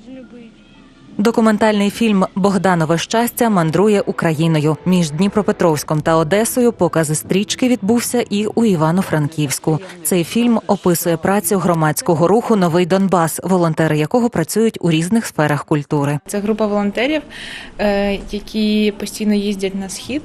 должны быть. Документальний фільм Богданове щастя мандрує Україною. Між Дніпропетровськом та Одесою покази стрічки відбувся і у Івано-Франківську. Цей фільм описує працю громадського руху Новий Донбас, волонтери якого працюють у різних сферах культури. Це група волонтерів, е, які постійно їздять на схід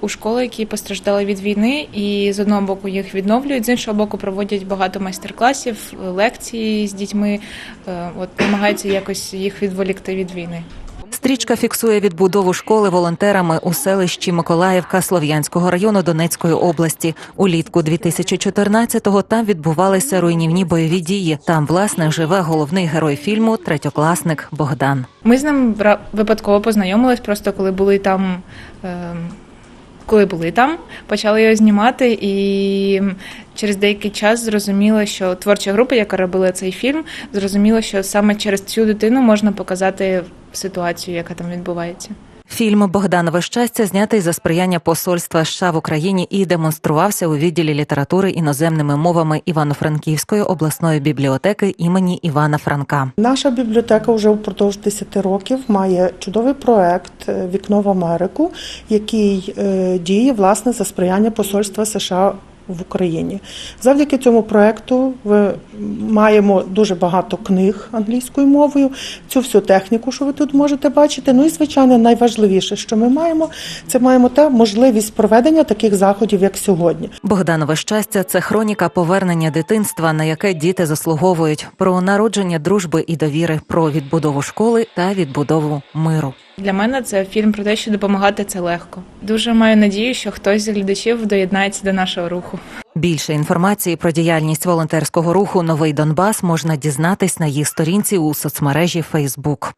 у школи, які постраждали від війни, і з одного боку їх відновлюють, з іншого боку проводять багато майстер-класів, лекції з дітьми. е, От намагаються якось їх відволікти від війни. Стрічка фіксує відбудову школи волонтерами у селищі Миколаївка Слов'янського району Донецької області. Улітку 2014-го там відбувалися руйнівні бойові дії. Там власне живе головний герой фільму третьокласник Богдан. Ми з ним випадково познайомились, просто коли були там. е, Коли були там, почали його знімати, і через деякий час зрозуміла, що творча група, яка робила цей фільм, зрозуміла, що саме через цю дитину можна показати ситуацію, яка там відбувається. Фільм Богданове щастя знятий за сприяння посольства США в Україні і демонструвався у відділі літератури іноземними мовами Івано-Франківської обласної бібліотеки імені Івана Франка. Наша бібліотека вже впродовж 10 років має чудовий проект е, Вікно в Америку, який е, діє власне за сприяння посольства США. В Україні завдяки цьому проекту ви маємо дуже багато книг англійською мовою, цю всю техніку, що ви тут можете бачити. Ну і звичайно, найважливіше, що ми маємо, це маємо та можливість проведення таких заходів, як сьогодні. Богданове щастя це хроніка повернення дитинства, на яке діти заслуговують, про народження дружби і довіри, про відбудову школи та відбудову миру. Для мене це фільм про те, що допомагати це легко. Дуже маю надію, що хтось з глядачів доєднається до нашого руху. Більше інформації про діяльність волонтерського руху Новий Донбас можна дізнатись на їх сторінці у соцмережі Фейсбук.